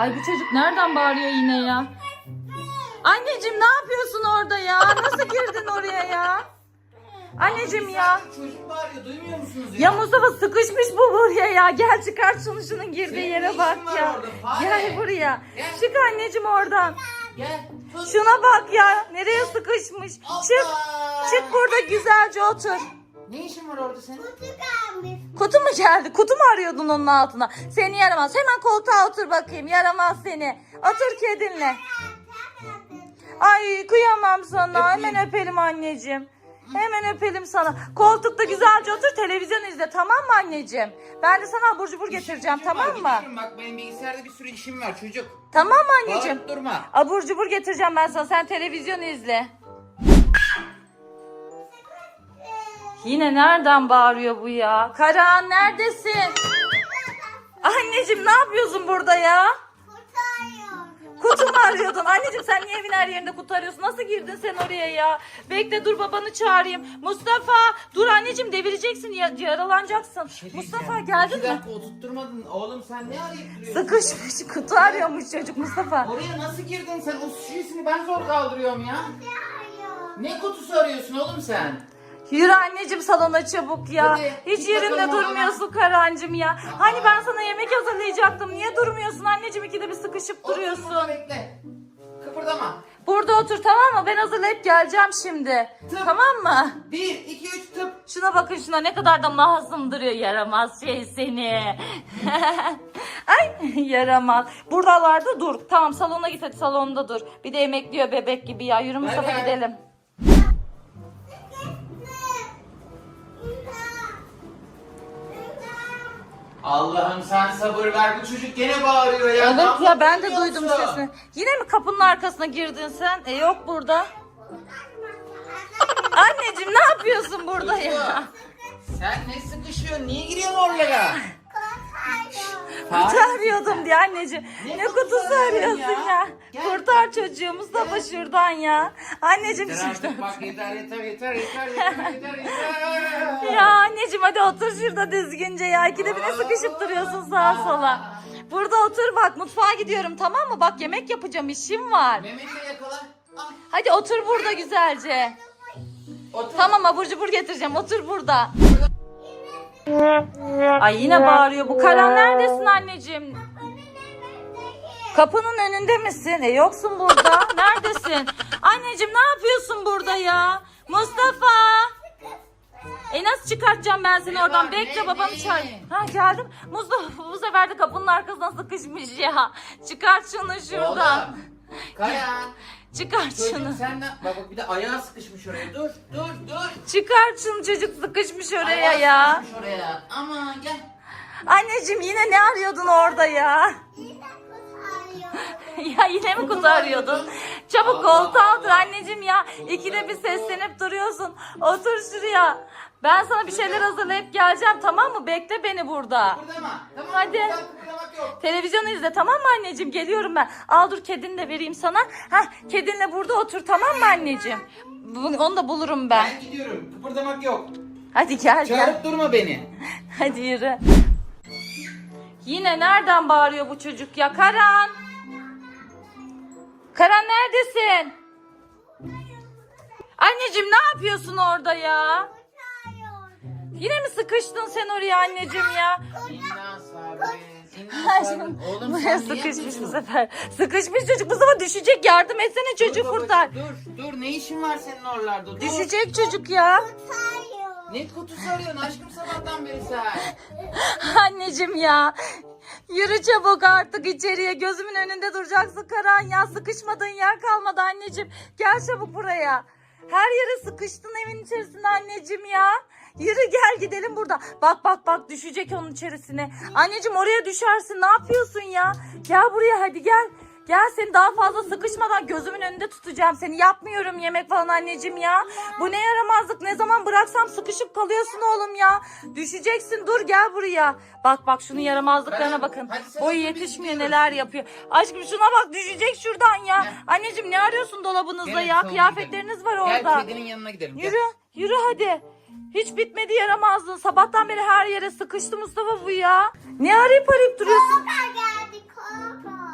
Ay bu çocuk nereden bağırıyor yine ya? Anneciğim ne yapıyorsun orada ya? Nasıl girdin oraya ya? Anneciğim ya. Çocuk bağırıyor duymuyor musunuz Ya Mustafa sıkışmış bu buraya ya. Gel çıkart şunu şunun girdiği Senin ne yere işin bak var ya. orada? Fare. Gel buraya. Gel. Çık anneciğim oradan. Gel. Tut. Şuna bak ya. Nereye sıkışmış? Çık. Hoppa. Çık burada güzelce otur. Ne işin var orada senin? Kutu mu geldi? Kutu mu arıyordun onun altına? Seni yaramaz. Hemen koltuğa otur bakayım. Yaramaz seni. Otur kedinle. Ay kıyamam sana. Öpeyim. Hemen öpelim anneciğim. Hemen öpelim sana. Koltukta güzelce otur televizyon izle tamam mı anneciğim? Ben de sana abur cubur getireceğim İşim var, tamam mı? gidiyorum. Bak benim bilgisayarda bir sürü işim var çocuk. Tamam mı anneciğim? Bağırıp durma. Abur cubur getireceğim ben sana. Sen televizyon izle. Yine nereden bağırıyor bu ya? Karan neredesin? Anneciğim ne yapıyorsun burada ya? Kutu mu arıyordun? Anneciğim sen niye evin her yerinde kutu arıyorsun? Nasıl girdin sen oraya ya? Bekle dur babanı çağırayım. Mustafa dur anneciğim devireceksin ya yaralanacaksın. şey Mustafa geldin mi? dakika oturtturmadın. Oğlum sen ne arayıp duruyorsun? Sıkışmış kutu arıyormuş çocuk Mustafa. Oraya nasıl girdin sen? O şişesini ben zor kaldırıyorum ya. Ne kutusu arıyorsun oğlum sen? Yürü anneciğim salona çabuk ya. Hadi, Hiç yerinde durmuyorsun Karancım ya. Hani ben sana yemek hazırlayacaktım. Niye durmuyorsun anneciğim ikide bir sıkışıp Otur duruyorsun. burada bekle. Kıpırdama. Burada otur tamam mı? Ben hazırlayıp geleceğim şimdi. Tıp. Tamam mı? Bir, iki, üç tıp. Şuna bakın şuna ne kadar da masum duruyor yaramaz şey seni. Ay yaramaz. Buralarda dur. Tamam salona git hadi salonda dur. Bir de emekliyor bebek gibi ya. Yürü Mustafa gidelim. Allah'ım sen sabır ver. Bu çocuk gene bağırıyor ya. Evet ya ben de duydum sesini. Yine mi kapının arkasına girdin sen? E yok burada. Anneciğim ne yapıyorsun burada ya? Sen ne sıkışıyorsun? Niye giriyorsun oralara? Kutu arıyordum diye anneciğim. Ne Ne, kutusu kutusu arıyorsun ya? ya? Gel. Kurtar çocuğu Mustafa şuradan ya. Anneciğim Yeter artık bak yeter yeter yeter yeter yeter yeter yeter. Ya anneciğim hadi otur şurada düzgünce ya. İkide bir de sıkışıp duruyorsun sağa sola. Burada otur bak mutfağa gidiyorum tamam mı? Bak yemek yapacağım işim var. Mehmet'i yakala. Ah, Hadi otur burada güzelce. otur. Tamam abur cubur getireceğim otur burada. Ay yine bağırıyor bu. Karan neredesin anneciğim? Kapının önünde misin? E yoksun burada. Neredesin? Anneciğim ne yapıyorsun burada ya? Mustafa! E nasıl çıkartacağım ben seni oradan? Bekle ne? çağır. Ha geldim. Mustafa bu sefer de kapının arkasına sıkışmış ya. Çıkart şunu şuradan. Kaya. Çıkart şunu. Çocuk sen de bak bak bir de ayağı sıkışmış oraya. Dur dur dur. Çıkart şunu çocuk sıkışmış oraya Ayağı ya. sıkışmış oraya. Aman gel. Anneciğim yine ne arıyordun orada ya? ya yine mi Kutu kutu arıyordun? arıyordum. Çabuk koltuğa otur anneciğim ya. İkide bir seslenip duruyorsun. Otur şuraya. Ben sana bir şeyler hazırlayıp geleceğim tamam mı? Bekle beni burada. Kıpırdama. Tamam Hadi. kıpırdamak yok. Televizyon izle tamam mı anneciğim? Geliyorum ben. Al dur kedini de vereyim sana. Hah kedinle burada otur tamam mı anneciğim? Bu- Onu da bulurum ben. Ben gidiyorum. Kıpırdamak yok. Hadi gel gel. Çağırıp durma beni. Hadi yürü. Yine nereden bağırıyor bu çocuk ya? Karan. Karan neredesin? Anneciğim ne yapıyorsun orada ya? Yine mi sıkıştın sen oraya anneciğim ya? İnna sabret. Aşkım. Oğlum buraya sen niye sıkışmış bu sefer. Sıkışmış çocuk bu sefer düşecek yardım etsene çocuğu Dur babacığım, kurtar. Dur dur ne işin var senin oralarda? Dur. Düşecek çocuk ya. Ne kutusu arıyorsun aşkım sabahtan beri sen? Anneciğim ya. Yürü çabuk artık içeriye. Gözümün önünde duracaksın Karan ya. Sıkışmadığın yer kalmadı anneciğim. Gel çabuk buraya. Her yere sıkıştın evin içerisinde anneciğim ya. Yürü gel gidelim burada. Bak bak bak düşecek onun içerisine. Anneciğim oraya düşersin. Ne yapıyorsun ya? Gel buraya hadi gel. Gel seni daha fazla sıkışmadan gözümün önünde tutacağım seni. Yapmıyorum yemek falan anneciğim ya. Bu ne yaramazlık. Ne zaman bıraksam sıkışıp kalıyorsun oğlum ya. Düşeceksin dur gel buraya. Bak bak şunun yaramazlıklarına bakın. Boyu yetişmiyor neler yapıyor. Aşkım şuna bak düşecek şuradan ya. Anneciğim ne arıyorsun dolabınızda ya? Kıyafetleriniz var orada. Gel kedinin yanına gidelim. Yürü, yürü hadi. Hiç bitmedi yaramazlığın. Sabahtan beri her yere sıkıştı Mustafa bu ya. Ne arayıp arayıp duruyorsun?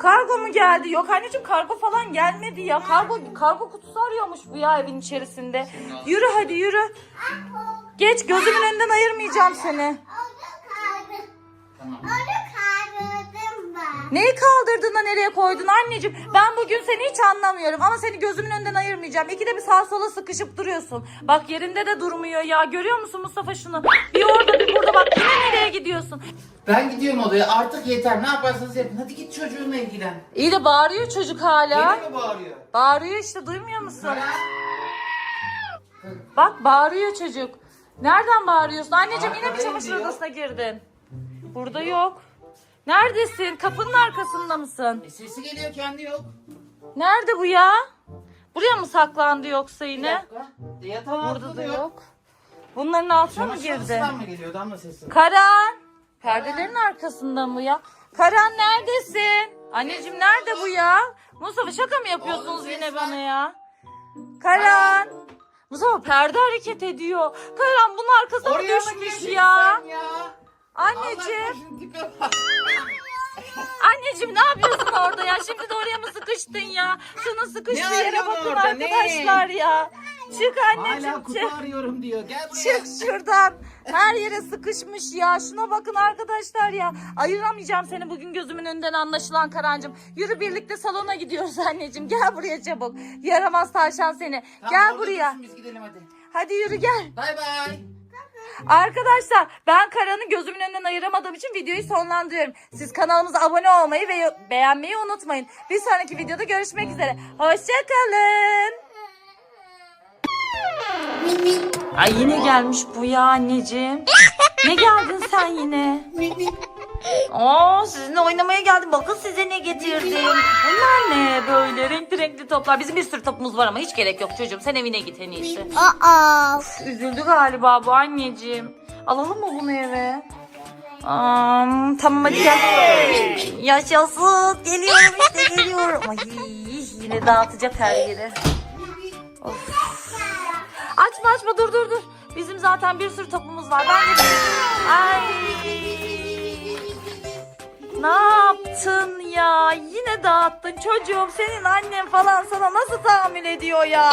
Kargo mu geldi? Yok anneciğim kargo falan gelmedi ya. Kargo kargo kutusu arıyormuş bu ya evin içerisinde. Yürü hadi yürü. Geç gözümün önünden ayırmayacağım seni. Neyi kaldırdın da nereye koydun anneciğim? Ben bugün seni hiç anlamıyorum ama seni gözümün önünden ayırmayacağım. İkide bir sağa sola sıkışıp duruyorsun. Bak yerinde de durmuyor ya. Görüyor musun Mustafa şunu? Bir orada bir bak yine nereye gidiyorsun? Ben gidiyorum odaya artık yeter ne yaparsanız yapın. Hadi git çocuğunla ilgilen. İyi de bağırıyor çocuk hala. Yine mi bağırıyor? Bağırıyor işte duymuyor musun? Bak bağırıyor çocuk. Nereden bağırıyorsun? Anneciğim yine mi Arkadayım çamaşır diyor. odasına girdin? Burada yok. Neredesin? Kapının arkasında mısın? E, sesi geliyor kendi yok. Nerede bu ya? Buraya mı saklandı yoksa Bir yine? dakika. E, Yatağın Burada altında da yok. Bunların altına mı girdi? odasından mı geliyor damla sesi? Karan! Perdelerin arkasında mı ya? Karan neredesin? Anneciğim nerede bu ya? Mustafa şaka mı yapıyorsunuz Oğlum, yine bana ya? Karan! Mustafa perde hareket ediyor. Karan bunun arkasına mı Oraya mı düşmüş ya? sen ya? Anneciğim. Tipe bak. Anneciğim ne yapıyorsun orada ya? Şimdi de oraya mı sıkıştın ya? Şunun sıkıştığı Ne yere arıyorsun bakın orada, ne? arkadaşlar ya. Çık Hala anneciğim kutu çık. arıyorum diyor. Gel buraya. Çık şuradan. Her yere sıkışmış ya. Şuna bakın arkadaşlar ya. Ayıramayacağım seni bugün gözümün önünden anlaşılan Karancığım. Yürü birlikte salona gidiyoruz anneciğim. Gel buraya çabuk. Yaramaz tavşan seni. Tamam, gel orada buraya. Biz gidelim hadi. Hadi yürü gel. Bay bay. Arkadaşlar ben Karan'ı gözümün önünden ayıramadığım için videoyu sonlandırıyorum. Siz kanalımıza abone olmayı ve beğenmeyi unutmayın. Bir sonraki videoda görüşmek üzere. Hoşçakalın. Ay yine gelmiş bu ya anneciğim. Ne geldin sen yine? Aa sizinle oynamaya geldim. Bakın size ne getirdim. Bunlar ne böyle renkli renkli toplar. Bizim bir sürü topumuz var ama hiç gerek yok çocuğum. Sen evine git en iyisi. Aa. Üzüldü galiba bu anneciğim. Alalım mı bunu eve? Am, tamam hadi gel. Yaşasın. Geliyorum işte geliyorum. Ay, yine dağıtacak her yeri. Of. Açma açma dur dur dur. Bizim zaten bir sürü topumuz var. Ben de Ay. Ne yaptın ya? Yine dağıttın çocuğum. Senin annen falan sana nasıl tahammül ediyor ya?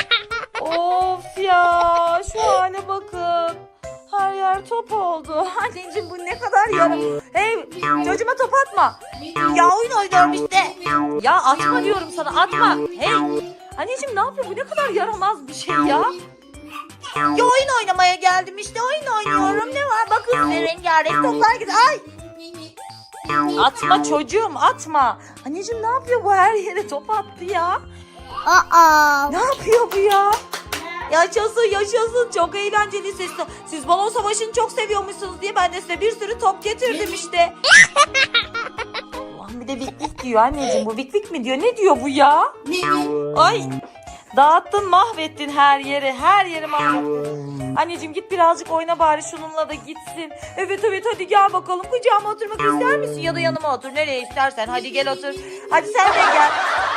Of ya şu hale bakın. Her yer top oldu. Anneciğim bu ne kadar yara. Hey çocuğuma top atma. Ya oyun oynuyorum işte. Ya atma diyorum sana atma. Hey. Anneciğim ne yapıyor bu ne kadar yaramaz bir şey ya. Ya oyun oynamaya geldim işte oyun oynuyorum. Ne var bakın size rengarenk toplar gidiyor. Ay. Atma çocuğum atma. Anneciğim ne yapıyor bu her yere top attı ya. Aa. Ne yapıyor bu ya? Yaşasın yaşasın çok eğlenceli sesli. Siz balon savaşını çok seviyormuşsunuz diye ben de size bir sürü top getirdim işte. Bir de vik vik diyor anneciğim bu vik vik mi diyor ne diyor bu ya? Ay dağıttın mahvettin her yeri her yeri mahvettin. Anneciğim git birazcık oyna bari şununla da gitsin. Evet evet hadi gel bakalım kucağıma oturmak ister misin ya da yanıma otur nereye istersen hadi gel otur. Hadi sen de gel.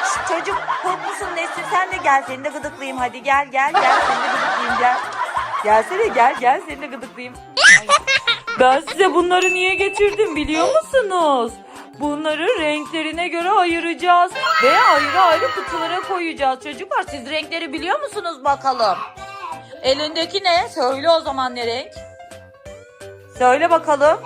Şşt, çocuk korkmuşsun Nesin sen de gel seni de gıdıklayayım hadi gel gel gel seni de gıdıklayayım gel. Gelsene gel gel seni de gıdıklayayım. Ay. Ben size bunları niye getirdim biliyor musunuz? Bunları renklerine göre ayıracağız ve ayrı ayrı kutulara koyacağız. Çocuklar siz renkleri biliyor musunuz bakalım? Elindeki ne? Söyle o zaman ne renk? Söyle bakalım.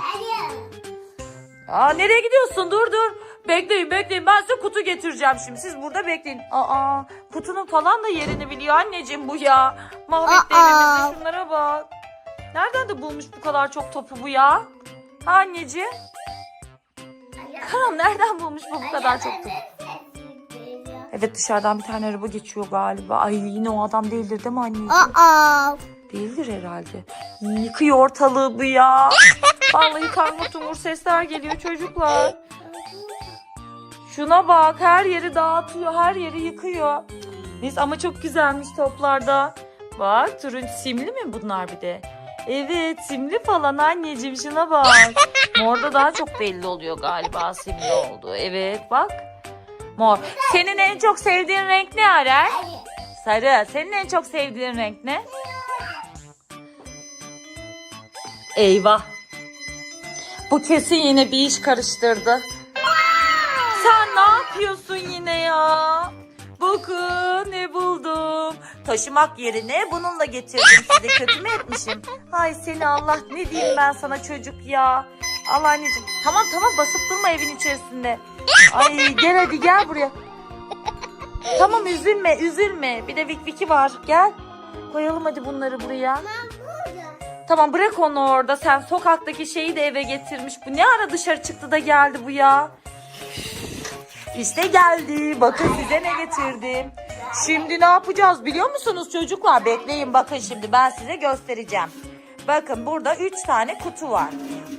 Aa nereye gidiyorsun? Dur dur. Bekleyin bekleyin ben size kutu getireceğim şimdi. Siz burada bekleyin. Aa kutunun falan da yerini biliyor anneciğim bu ya. Mahvetti evimizi şunlara bak. Nereden de bulmuş bu kadar çok topu bu ya? Ha anneciğim? Karan nereden bulmuş bu bu kadar çok topu? Evet dışarıdan bir tane araba geçiyor galiba. Ay yine o adam değildir değil mi anneciğim? Aa. Değildir herhalde. Yıkıyor ortalığı bu ya. Vallahi kangur tungur sesler geliyor çocuklar. Şuna bak her yeri dağıtıyor her yeri yıkıyor. Neyse ama çok güzelmiş toplarda. Bak turuncu simli mi bunlar bir de? Evet simli falan anneciğim şuna bak. Morda daha çok belli oluyor galiba simli oldu. Evet bak. Mor. Senin en çok sevdiğin renk ne Arel? Sarı. Senin en çok sevdiğin renk ne? Eyvah. Bu kesin yine bir iş karıştırdı. Sen yapıyorsun yine ya? Bakın ne buldum. Taşımak yerine bununla getirdim size. Kötü mü etmişim? Ay seni Allah ne diyeyim ben sana çocuk ya. Allah anneciğim. Tamam tamam basıp durma evin içerisinde. Ay gel hadi gel buraya. Tamam üzülme üzülme. Bir de Vik Vik'i var. Gel. Koyalım hadi bunları buraya. Tamam bırak onu orada. Sen sokaktaki şeyi de eve getirmiş. Bu ne ara dışarı çıktı da geldi bu ya? İşte geldi. Bakın size ne getirdim. Şimdi ne yapacağız biliyor musunuz çocuklar? Bekleyin bakın şimdi ben size göstereceğim. Bakın burada 3 tane kutu var.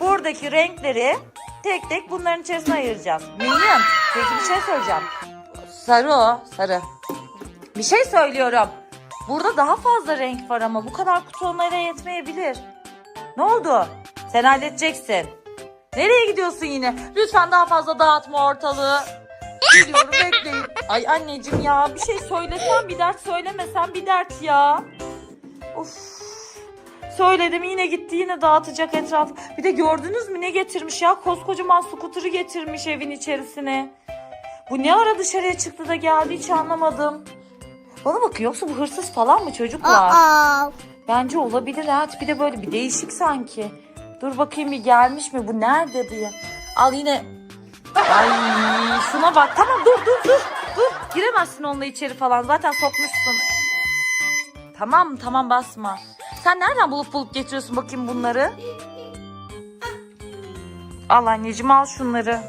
Buradaki renkleri tek tek bunların içerisine ayıracağız. Minyon peki bir şey söyleyeceğim. Sarı o sarı. Bir şey söylüyorum. Burada daha fazla renk var ama bu kadar kutu onlara yetmeyebilir. Ne oldu? Sen halledeceksin. Nereye gidiyorsun yine? Lütfen daha fazla dağıtma ortalığı. Geliyorum bekleyin. Ay anneciğim ya bir şey söylesen bir dert söylemesen bir dert ya. Of. Söyledim yine gitti yine dağıtacak etraf. Bir de gördünüz mü ne getirmiş ya? Koskocaman skuturu getirmiş evin içerisine. Bu ne ara dışarıya çıktı da geldi hiç anlamadım. Bana bakın yoksa bu hırsız falan mı çocuklar? Aa. Bence olabilir ha. Bir de böyle bir değişik sanki. Dur bakayım bir gelmiş mi? Bu nerede ya? Al yine. Ay şuna bak. Tamam dur dur dur. Dur. Giremezsin onunla içeri falan. Zaten sokmuşsun. Tamam tamam basma. Sen nereden bulup bulup getiriyorsun bakayım bunları? Al anneciğim al şunları.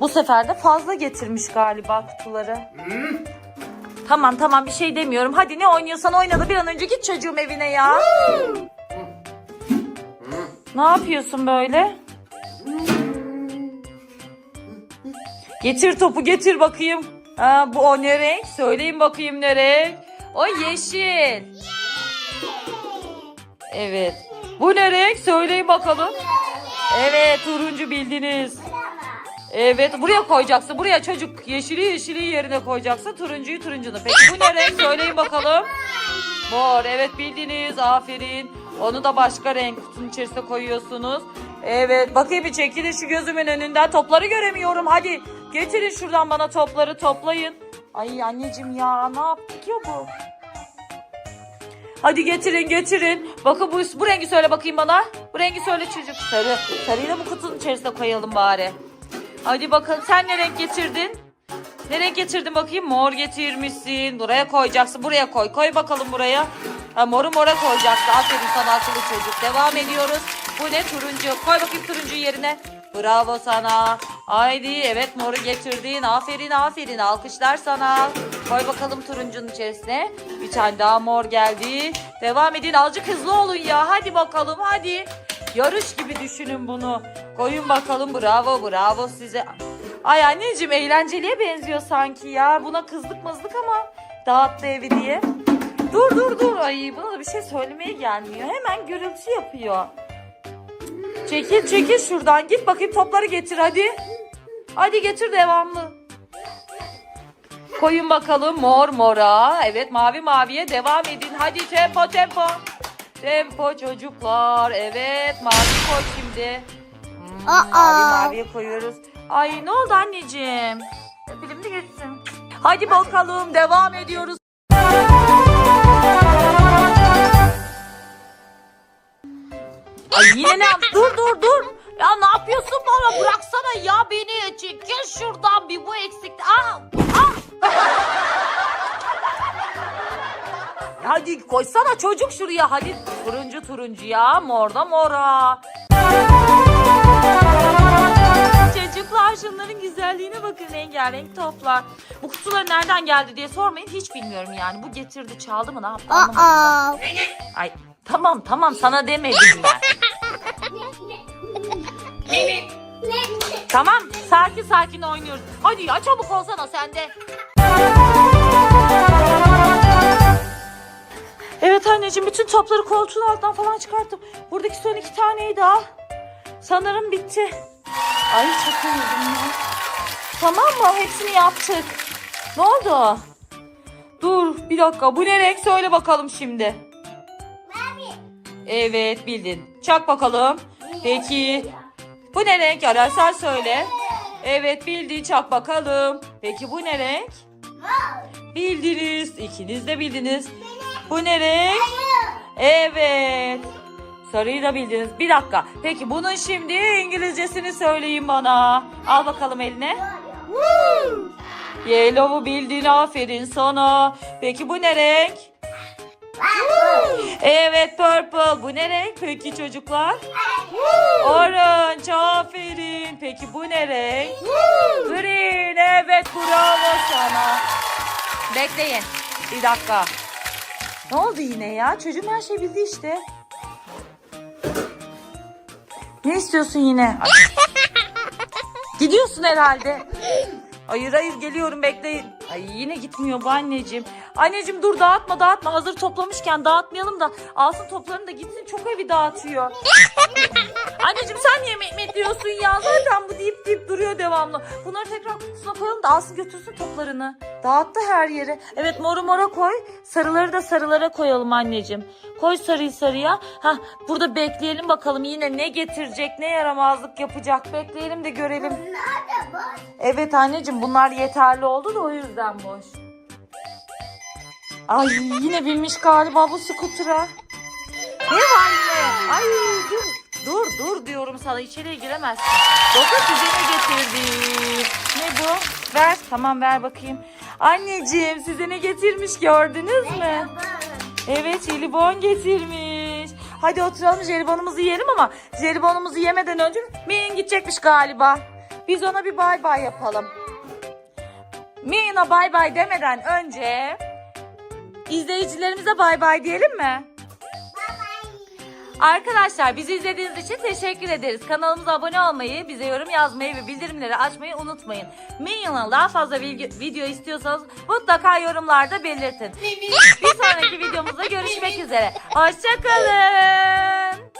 Bu sefer de fazla getirmiş galiba kutuları. Tamam tamam bir şey demiyorum. Hadi ne oynuyorsan oyna da bir an önce git çocuğum evine ya. ne yapıyorsun böyle? Getir topu getir bakayım. Ha, bu o ne renk? Söyleyin bakayım ne renk? O yeşil. Evet. Bu ne renk? Söyleyin bakalım. Evet turuncu bildiniz. Evet buraya koyacaksın. Buraya çocuk yeşili yeşili yerine koyacaksın. Turuncuyu turuncunu. Peki bu ne renk? Söyleyin bakalım. Mor. Evet bildiniz. Aferin. Onu da başka renk kutunun içerisine koyuyorsunuz. Evet bakayım bir çekilin şu gözümün önünden. Topları göremiyorum. Hadi getirin şuradan bana topları toplayın. Ay anneciğim ya ne yaptık ya bu? Hadi getirin getirin. Bakın bu, bu rengi söyle bakayım bana. Bu rengi söyle çocuk. Sarı. Sarıyı da bu kutunun içerisine koyalım bari. Hadi bakalım sen ne renk getirdin? Ne renk getirdin bakayım? Mor getirmişsin. Buraya koyacaksın. Buraya koy. Koy bakalım buraya. Ha, moru mora koyacaksın. Aferin sana akıllı çocuk. Devam ediyoruz. Bu ne? Turuncu. Koy bakayım turuncuyu yerine. Bravo sana. Haydi evet moru getirdin. Aferin aferin. Alkışlar sana. Koy bakalım turuncunun içerisine. Bir tane daha mor geldi. Devam edin. Azıcık hızlı olun ya. Hadi bakalım hadi. Yarış gibi düşünün bunu. Koyun bakalım. Bravo bravo size. Ay anneciğim eğlenceliye benziyor sanki ya. Buna kızdık mızdık ama dağıttı evi diye. Dur dur dur. Ay buna da bir şey söylemeye gelmiyor. Hemen gürültü yapıyor. Çekil çekil şuradan. Git bakayım topları getir hadi. Hadi getir devamlı. Koyun bakalım mor mora. Evet mavi maviye devam edin. Hadi tempo tempo. Tempo çocuklar. Evet mavi koy şimdi. Hmm, Aa. mavi maviye koyuyoruz. Ay ne oldu anneciğim? Film de geçsin. Hadi bakalım devam ediyoruz. Ay yine ne? Dur dur dur. Koysana çocuk şuraya. Hadi turuncu turuncu ya. Morda mora. Çocuklar şunların güzelliğine bakın rengarenk toplar. Bu kutular nereden geldi diye sormayın hiç bilmiyorum yani. Bu getirdi çaldı mı ne yaptı anlamadım. ben. Ay tamam tamam sana demedim ben. tamam sakin sakin oynuyoruz. Hadi ya çabuk olsana sen de. Evet anneciğim bütün topları koltuğun altından falan çıkarttım. Buradaki son iki taneydi al. Sanırım bitti. Ay çok yoruldum ya. Tamam mı? Hepsini yaptık. Ne oldu? Dur bir dakika. Bu ne renk? Söyle bakalım şimdi. Evet bildin. Çak bakalım. Peki. Bu ne renk? Ara sen söyle. Evet bildi. Çak bakalım. Peki bu ne renk? Bildiniz. İkiniz de bildiniz. Bu ne renk? Evet. Sarıyı da bildiniz. Bir dakika. Peki bunun şimdi İngilizcesini söyleyin bana. Al bakalım eline. Yellow'u bildin aferin sana. Peki bu ne renk? Evet purple. Bu ne renk peki çocuklar? Orange aferin. Peki bu ne renk? Green evet bravo sana. Bekleyin. Bir dakika. Ne oldu yine ya? Çocuğum her şeyi bildi işte. Ne istiyorsun yine? Gidiyorsun herhalde. Hayır hayır geliyorum bekleyin. Ay yine gitmiyor bu anneciğim. Anneciğim dur dağıtma dağıtma. Hazır toplamışken dağıtmayalım da alsın toplarını da gitsin çok evi dağıtıyor. anneciğim sen niye Mehmet diyorsun ya? Zaten bu deyip deyip duruyor devamlı. Bunları tekrar kutusuna koyalım da alsın götürsün toplarını. Dağıttı her yeri. Evet moru mora koy. Sarıları da sarılara koyalım anneciğim. Koy sarıyı sarıya. Hah burada bekleyelim bakalım yine ne getirecek ne yaramazlık yapacak. Bekleyelim de görelim. Evet anneciğim bunlar yeterli oldu da o yüzden boş. Ay yine binmiş galiba bu skutura. Ne var yine? Ay dur. Dur dur diyorum sana içeriye giremezsin. Doka size ne getirdi? Ne bu? Ver tamam ver bakayım. Anneciğim size ne getirmiş gördünüz mü? Evet jelibon getirmiş. Hadi oturalım jelibonumuzu yiyelim ama jelibonumuzu yemeden önce Min gidecekmiş galiba. Biz ona bir bay bay yapalım. Min'a bay bay demeden önce izleyicilerimize bay bay diyelim mi? Arkadaşlar bizi izlediğiniz için teşekkür ederiz. Kanalımıza abone olmayı, bize yorum yazmayı ve bildirimleri açmayı unutmayın. Minyon'a daha fazla video, video istiyorsanız mutlaka yorumlarda belirtin. Bir sonraki videomuzda görüşmek üzere. Hoşçakalın.